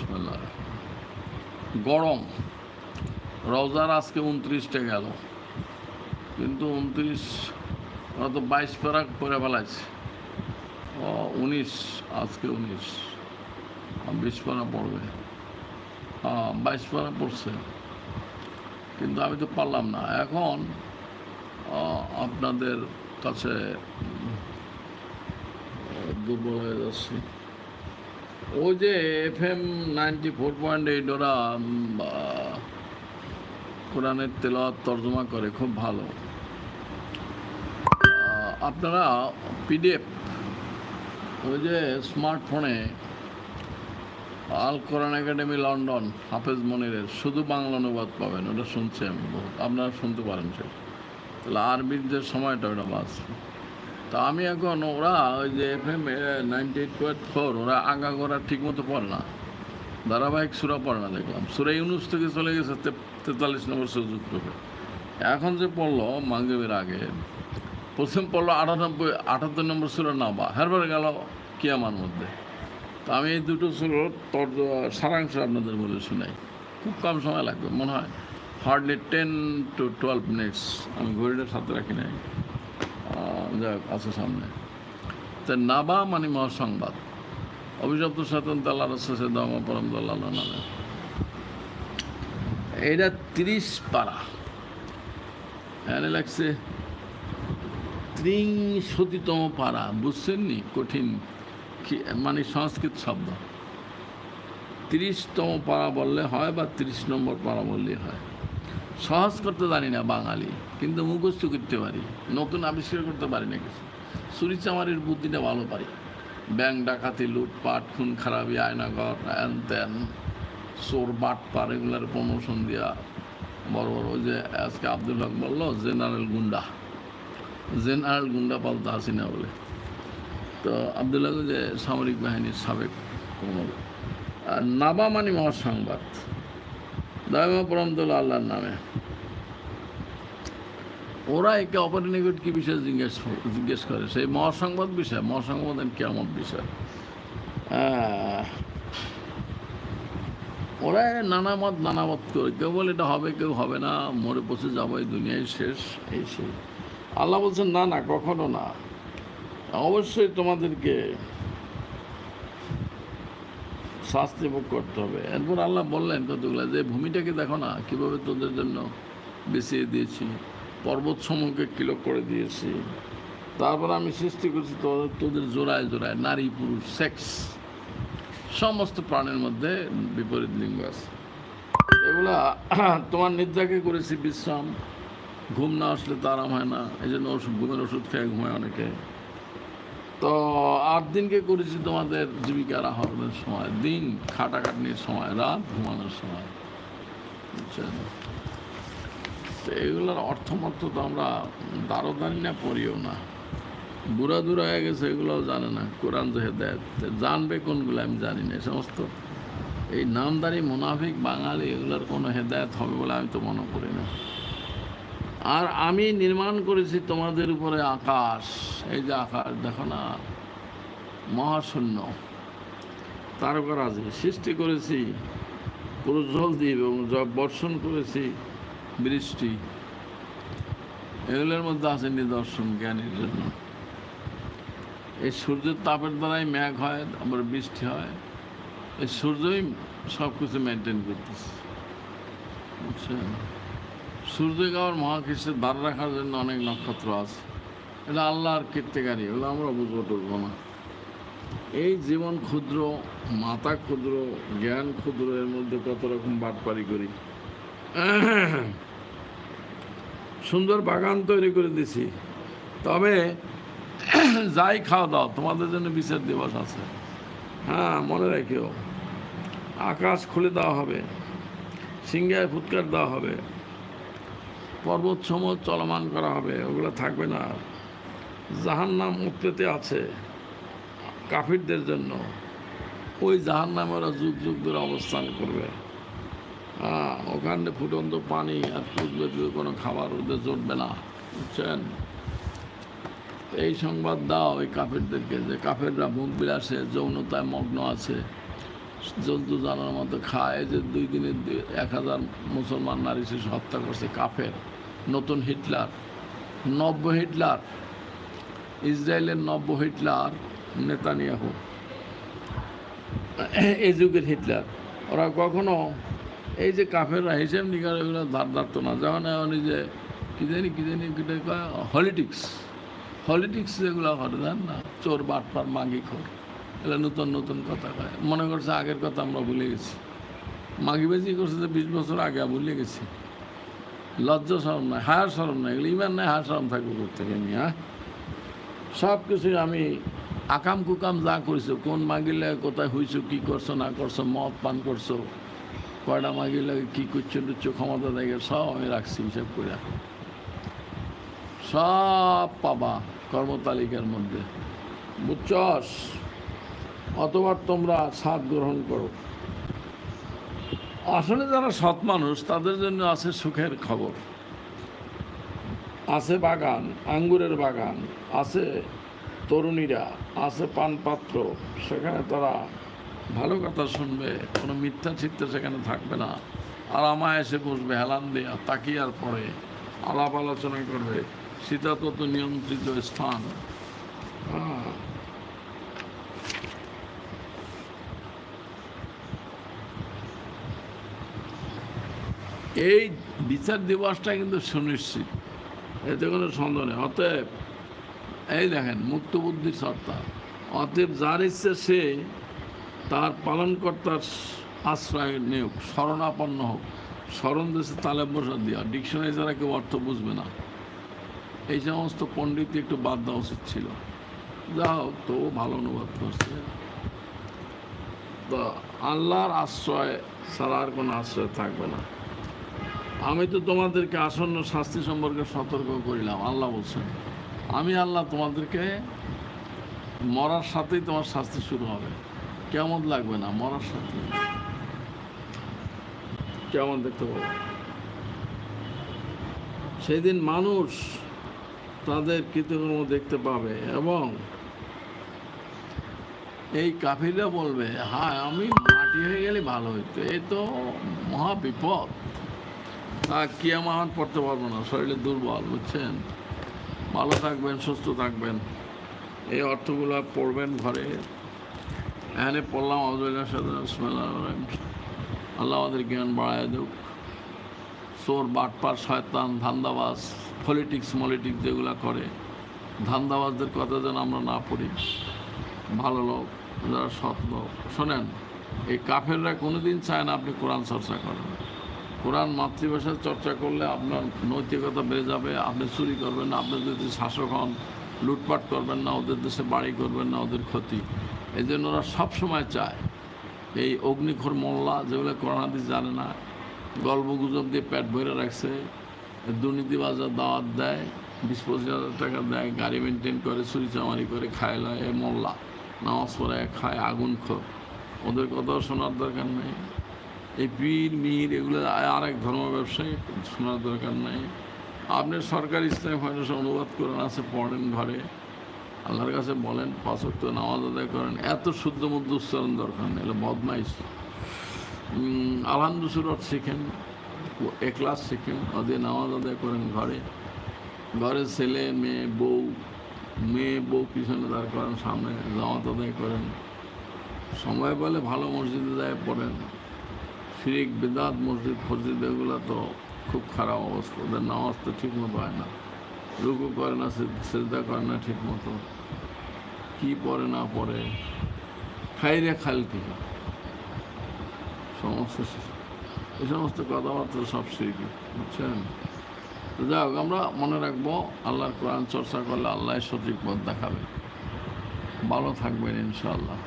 বিসমিল্লাহ। গরম। রোজার আজকে উনত্রিশটা গেল। কিন্তু উনত্রিশ, ওরা তো বাইশ পারা করে ফেলাইছে উনিশ, আজকে উনিশ। বিশ পারা পড়বে। হ্যাঁ বাইশ পারা পড়ছে। কিন্তু আমি তো পারলাম না। এখন আপনাদের কাছে দুর্বল হয়ে যাচ্ছি। ওই যে F M ninety four point eight ওরা কোরআনের তেলাওয়াত তর্জমা করে, খুব ভালো। আপনারা পিডিএফ ওই যে স্মার্টফোনে আল কোরআন একাডেমি লন্ডন, হাফেজ মনিরের শুধু বাংলা অনুবাদ পাবেন, ওটা শুনছি আমি আপনারা শুনতে পারেন সেটা তাহলে আরবির যে সময়টা, ওটা বাঁচবে তা আমি এখন ওরা ওই যে F M ninety eight point four ওরা আগা করা ঠিক মতো পড়ে না। ধারাবাহিক সুরা পড়ে না, দেখলাম। সুরা ইউনুস থেকে চলে গেছে তেতাল্লিশ নম্বর সুযোগ এখন যে পড়ল মাগরীবের আগে, প্রথম পড়ল আটানব্বই, আটাত্তর নম্বর সুরা নাবা হেরবার গেল কিয়ামার মধ্যে। তা আমি এই দুটো সুরোর তর সারাংশ আপনাদের বলে শোনাই। খুব কম সময় লাগবে, মনে হয়। Hardly ten to twelve minutes আমি ঘড়িটা সাথে রাখি নাই। যাক আছে সামনে। তা নাবা মানে মহাসংবাদ অভিশপ্ত স্বতন্ত্র আল্লাহ রসে দামা পরম দাল্লাহ এটা তিরিশ পারা। এখানে লাগছে ত্রিংশতিতম পারা বুঝছেন নি কঠিন মানে সংস্কৃত শব্দ। ত্রিশতম পারা বললে হয় বা ত্রিশ নম্বর পারা বললে হয়? সহজ করতে জানি না বাঙালি, কিন্তু মুখস্থ করতে পারি। নতুন আবিষ্কার করতে পারি না কিছু। চুরি চামারির বুদ্ধিটা ভালো পারি। ব্যাংক ডাকাতি, লুটপাট খুন খারাপি আয়নাঘর হ্যান ত্যান চোর বাট পার এগুলার প্রমোশন দেওয়া বড় বড় ওই যে আজকে আব্দুল হক বলল, জেনারেল গুন্ডা। জেনারেল গুন্ডা পালতা হাসিনা বলে। তো আবদুল্লাহ যে সামরিক বাহিনীর সাবেক কমল আর নাবা মানে মহাসংবাদ। দায়মা পরমদুল্লাহ আল্লাহর নামে। ওরা একে অপরের নিকট কি বিষয় জিজ্ঞেস জিজ্ঞেস করে? সেই মহাসংবাদ বিষয়? মহাসংবাদ কেমন বিষয়? ওরা নানা মত নানা মত করে। কেউ বলে এটা হবে, কেউ হবে না। মরে পচে যাব, এই দুনিয়ায় শেষ, এই সেই। আল্লাহ বলছেন, না না, কখনো না। অবশ্যই তোমাদেরকে শাস্তি ভোগ করতে হবে। এরপর আল্লাহ বললেন কতগুলো, যে ভূমিটাকে দেখো না, কীভাবে তোদের জন্য বেছিয়ে দিয়েছি, পর্বত সমূহকে কিলো করে দিয়েছি। তারপর আমি সৃষ্টি করছি তোদের তোদের জোড়ায় জোড়ায়, নারী, পুরুষ, সেক্স, সমস্ত প্রাণের মধ্যে বিপরীত লিঙ্গ আছে। এগুলা তোমার নিদ্রাকে করেছি বিশ্রাম, ঘুম না আসলে তো আরাম হয় না এই জন্য ওষুধ, ঘুমের ওষুধ খেয়ে ঘুমায় অনেকে। তো আট দিনকে করেছি তোমাদের জীবিকার আহরণের সময়। দিন খাটাখাটনির সময়, রাত ঘুমানোর সময়। বুঝছেন? তো এগুলোর অর্থমর্থ তো আমরা দারো জানি না পড়িও না। বুড়া দুরা হয়ে গেছে, এগুলোও জানে না, কোরআন যে হেদায়ত। জানবে কোনগুলো আমি জানি না এই সমস্ত। এই নামদারি মুনাফিক বাঙালি, এগুলোর কোনো হেদায়ত হবে বলে আমি তো মনে করি না। আর আমি নির্মাণ করেছি তোমাদের উপরে আকাশ। এই যে আকাশ, দেখো না? মহাশূন্য। তারকারাজি, সৃষ্টি করেছি। প্রজ্বল দ্বীপ এবং বর্ষণ করেছি। বৃষ্টি। এগুলোর মধ্যে আছে নিদর্শন জ্ঞানের জন্য। এই সূর্যের তাপের দ্বারাই মেঘ হয়, আবার বৃষ্টি হয়। এই সূর্যই সব কিছু মেনটেন করতেছে। বুঝছেন? সূর্যকে মহাকৃষ্ণের ধার রাখার জন্য অনেক নক্ষত্র আছে। এটা আল্লাহর কীর্তিকারী, এগুলো আমরা বুঝব টুকবো না। এই জীবন ক্ষুদ্র, মাথা ক্ষুদ্র, জ্ঞান ক্ষুদ্র, এর মধ্যে কত রকম বাটপারি করি। সুন্দর বাগান তৈরি করে দিছি। তবে যাই খাওয়া দাও, তোমাদের জন্য বিচার দিবস আছে। হ্যাঁ মনে রেখেও। আকাশ খুলে দেওয়া হবে, সিংহায় ফুৎকার দেওয়া হবে। পর্বত সমূহ চলমান করা হবে, ওগুলো থাকবে না। আর জাহান নাম উৎপেতে আছে কাফিরদের জন্য। ওই জাহান নামে ওরা যুগ যুগ ধরে অবস্থান করবে। হ্যাঁ ওখানে ফুটন্ত পানি আর ফুটবে কোনো খাবার, ওদের জুটবে না, বুঝছেন? এই সংবাদ দাও ওই কাফেরদেরকে যে কাফেররা মুখ বিলাসে, যৌনতায় মগ্ন আছে। জন্তু জানার মতো খায় যে দুই দিনে এক হাজার মুসলমান নারী শিশু হত্যা করছে, কাফের, নতুন হিটলার। নব্য হিটলার, ইসরায়েলের নব্য হিটলার নেতানিয়াহু। এই যুগের হিটলার। ওরা কখনো এই যে কাফেররা হিসেব নিকার এগুলো ধার ধারতো না। যেমন এখন যে কী জানি কী জানি হলিটিক্স। হলিটিক্স যেগুলো করে না? চোর, বাটপার মাগি খোর। এগুলো নতুন নতুন কথা কয়। মনে করছে আগের কথা আমরা ভুলে গেছি। মাগিবাজি করছে যে বিশ বছর আগে ভুলে গেছি। লজ্জা সরম নাই হায়ার সরম নাই, এগুলো ইমান নাই হায়ার সরম থাকবে করতে আমি হ্যাঁ? সব কিছুই আমি আকাম কুকাম যা করছ কোন মাগিলে কোথায় হইছো, কি করছ, না করছ, মদ পান করছ, কয়টা মাগিলে কি করছ টুচ্ছো ক্ষমতা দেখে সব আমি রাখছি হিসাব করে সব পাবা কর্মতালিকার মধ্যে। বুঝছস? অতবার তোমরা সাথ গ্রহণ করো। আসলে যারা সৎ মানুষ, তাদের জন্য আছে সুখের খবর। আছে বাগান, আঙ্গুরের বাগান, আছে তরুণীরা, আছে পানপাত্র, সেখানে তারা ভালো কথা শুনবে, কোনো মিথ্যা চিত্তে সেখানে থাকবে না। আর আমায় এসে বসবে, হেলান দেয়া তাকিয়ার পরে আলাপ আলোচনা করবে। শীতাতত নিয়ন্ত্রিত স্থান। হ্যাঁ। এই বিচার দিবসটা কিন্তু সুনিশ্চিত। এতে কোনো সন্দেহ নেই। অতএব, এই দেখেন মুক্ত বুদ্ধির সত্তা। অতএব যার ইচ্ছে সে তার পালনকর্তার আশ্রয় নেওক শরণাপন্ন হোক। স্মরণ দেশে তালে বসা দেওয়া ডিকশনারি ছাড়া কেউ অর্থ বুঝবে না। এই সমস্ত পণ্ডিত একটু বাদ দেওয়া উচিত ছিল। যা হোক তো ভালো অনুবাদ করছে। তো আল্লাহর আশ্রয় ছাড়া আর কোনো আশ্রয় থাকবে না। আমি তো তোমাদেরকে আসন্ন শাস্তি সম্পর্কে সতর্ক করিলাম, আল্লাহ বলছেন। আমি আল্লাহ তোমাদেরকে মরার সাথেই তোমার শাস্তি শুরু হবে। কেমন লাগবে না মরার সাথে? কেমন দেখতে পাবো? সেই দিন মানুষ তাদের কৃতকর্ম দেখতে পাবে এবং এই কাফিররা বলবে হ্যাঁ আমি মাটি হয়ে গেলে ভালো হইতো। এই তো মহা বিপদ। তা কিয়ামাহান পড়তে পারব না, শরীরে দুর্বল, বুঝছেন? ভালো থাকবেন, সুস্থ থাকবেন। এই অর্থগুলো পড়বেন ঘরে। এখানে পড়লাম আবদুল্লাহ আল্লাহ আমাদের জ্ঞান বাড়ায় দেব চোর, বাটপার, শয়তান, ধান্দাবাজ পলিটিক্স মলিটিক্স যেগুলো করে, ধান্দাবাজদের কথা যেন আমরা না পড়ি। ভালো লোক, যারা সৎ লোক। শোনেন, এই কাফেররা কোনোদিন চায় না আপনি কোরআন চর্চা করেন। কোরআন মাতৃভাষায় চর্চা করলে আপনার নৈতিকতা বেড়ে যাবে, আপনি চুরি করবেন না, আপনি যদি শাসক হন, লুটপাট করবেন না, ওদের দেশে বাড়ি করবেন না, ওদের ক্ষতি। এই জন্য ওরা সবসময় চায় এই অগ্নিখোর মোল্লা যেগুলো কোরআন হাদিস জানে না গল্প গুজব দিয়ে পেট ভরে রাখছে, দুর্নীতিবাজার দাওয়াত দেয়, বিশ পঁচিশ হাজার টাকা দেয়, গাড়ি মেনটেন করে, চুরি চামারি করে, খায় লয় এ মোল্লা, নামাজ পড়ে খায়, আগুন খোর। ওদের কথাও শোনার দরকার নেই। এই পীর মির এগুলো আর এক ধর্ম ব্যবসায়ী, শোনার দরকার নাই। আপনি সরকারি ইসলাম ফাউন্ডেশন অনুবাদ করেন, আছে পড়েন ঘরে। আল্লাহর কাছে বলেন পাঁচক্ত নামাজ আদায় করেন। এত শুদ্ধ মধ্য উচ্চারণ দরকার নেই, এগুলো বদমাইশ। আলহামদুসুরত শিখেন একলাস শিখেন ওদের নামাজ আদায় করেন ঘরে। ঘরে ছেলে, মেয়ে, বউ মেয়ে, বউ পিছনে দাঁড় করেন, সামনে জামাত আদায় করেন। সময় পেলে ভালো মসজিদে যায়, পড়েন। শিরিক বেদাত, মসজিদ ফসজিদ এগুলো তো খুব খারাপ অবস্থা। ওদের নামাজ তো ঠিক মতো হয় না। রুকু করে না সেজদা করে না ঠিক মতো। কী পড়ে, না পড়ে। খাইরে খালকি সমস্ত এই সমস্ত কথাবার্তা সব শিখি, বুঝছেন? তো যাই হোক, আমরা মনে রাখব, আল্লাহর কোরআন চর্চা করলে আল্লাহ সঠিক পথ দেখাবে। ভালো থাকবেন, ইনশাআল্লাহ।